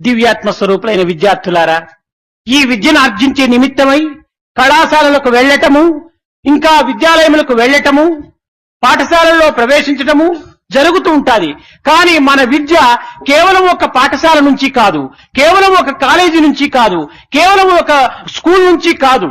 దివ్యాత్మ స్వరూపులైన విద్యార్థులారా ఈ విద్యను ఆర్జించే నిమిత్తమై కళాశాలలకు వెళ్ళటము ఇంకా విద్యాలయములకు వెళ్ళటము పాఠశాలల్లో ప్రవేశించటము జరుగుతూ ఉంటుంది. కానీ మన విద్య కేవలం ఒక పాఠశాల నుంచి కాదు కేవలం ఒక కాలేజీ నుంచి కాదు కేవలం ఒక స్కూల్ నుంచి కాదు.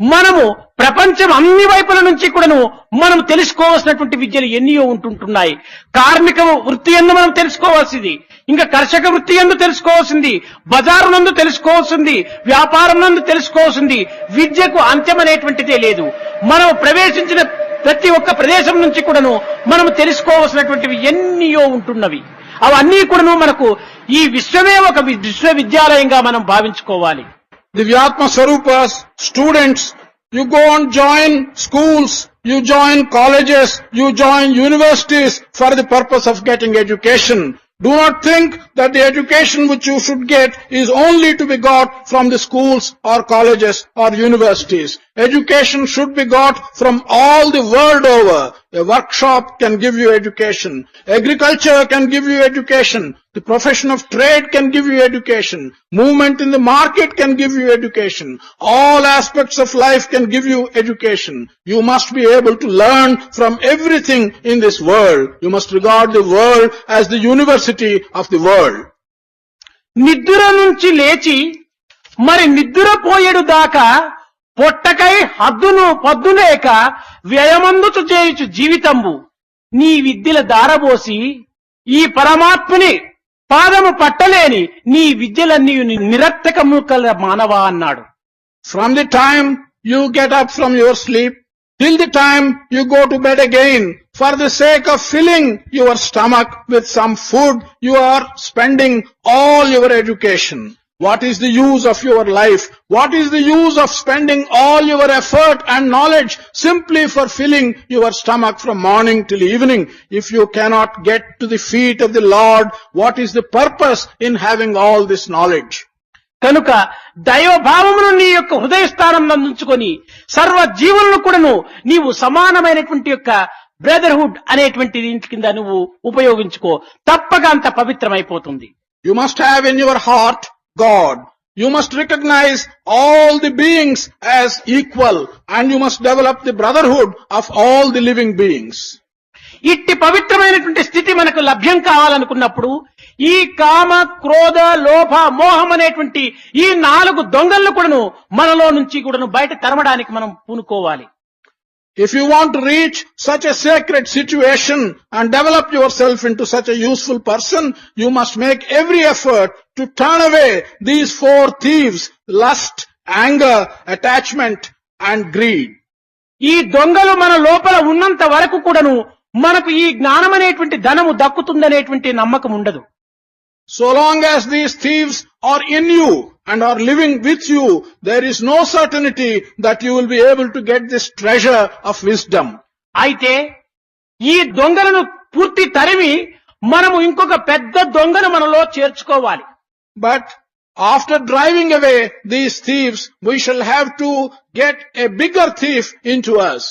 మనము ప్రపంచం అన్ని వైపుల నుంచి కూడాను మనం తెలుసుకోవాల్సినటువంటి విద్యలు ఎన్నో ఉంటుంటున్నాయి. కార్మిక వృత్తి ఎందు మనం తెలుసుకోవాల్సింది. ఇంకా కర్షక వృత్తి ఎందు తెలుసుకోవాల్సింది. బజారు నందు తెలుసుకోవాల్సింది. వ్యాపారం నందు తెలుసుకోవాల్సింది. విద్యకు అంత్యం అనేటువంటిదే లేదు. మనం ప్రవేశించిన ప్రతి ఒక్క ప్రదేశం నుంచి కూడాను మనం తెలుసుకోవాల్సినటువంటివి ఎన్నో ఉంటున్నవి. అవన్నీ కూడాను మనకు ఈ విశ్వమే ఒక విశ్వవిద్యాలయంగా మనం భావించుకోవాలి. Divyatma Sarupas, students, you go and join schools, you join colleges, you join universities for the purpose of getting education. Do not think that the education which you should get is only to be got from the schools or colleges or universities. Education should be got from all the world over. A workshop can give you education. Agriculture can give you education. The profession of trade can give you education. Movement in the market can give you education. All aspects of life can give you education. You must be able to learn from everything in this world. You must regard the world as the university of the world. నిద్ర నుంచి లేచి మరి నిద్రపోయేడు దాకా పొట్టకై హద్దును పద్దులేక వ్యయమందుతు చేయుచు జీవితంబు నీ విద్యల దారబోసి ఈ పరమాత్మని పాదము పట్టలేని నీ విద్యలన్నీ నిరర్థకము కల మానవా అన్నాడు. From the time you get up from your sleep till the time you go to bed again for the sake of filling your stomach with some food you are spending all your education What is the use of your life? What is the use of spending all your effort and knowledge simply for filling your stomach from morning till evening? If you cannot get to the feet of the Lord, what is the purpose in having all this knowledge? కనుక దైవభావమును నీ యొక్క హృదయ స్థానంలో ఉంచుకొని సర్వ జీవులను కూడాను నీవు సమానమైనటువంటి యొక్క బ్రదర్హుడ్ అనేటువంటి దీని కింద నువ్వు ఉపయోగించుకో తప్పక అంత పవిత్రమైపోతుంది You must have in your heart God. You must recognize all the beings as equal and you must develop the brotherhood of all the living beings. ఇట్టి పవిత్రమైనటువంటి స్థితి మనకు లభ్యం కావాలనుకున్నప్పుడు ఈ కామ క్రోధ లోభ మోహం అనేటువంటి ఈ నాలుగు దొంగలను కూడాను మనలో నుంచి కూడాను బయట తరమడానికి మనం పూనుకోవాలి If you want to reach such a sacred situation and develop yourself into such a useful person, you must make every effort to turn away these four thieves, lust, anger, attachment and greed. ఈ దొంగలు మన లోపల ఉన్నంత వరకు కూడాను మనకు ఈ జ్ఞానం అనేటువంటి ధనము దక్కుతుందనేటువంటి నమ్మకం ఉండదు So long as these thieves are in you and are living with you, there is no certainty that you will be able to get this treasure of wisdom. అయితే ఈ దొంగలను పూర్తి తరిమి మనము ఇంకొక పెద్ద దొంగను మనలో చేర్చుకోవాలి But after driving away these thieves, we shall have to get a bigger thief into us.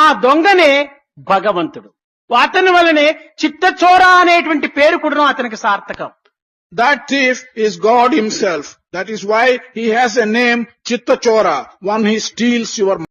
ఆ దొంగనే భగవంతుడు అతని వలనే చిత్త చోరా అనేటువంటి పేరు కూడా అతనికి సార్థకం. That thief is God himself that is why he has a name Chitta Chora one he steals your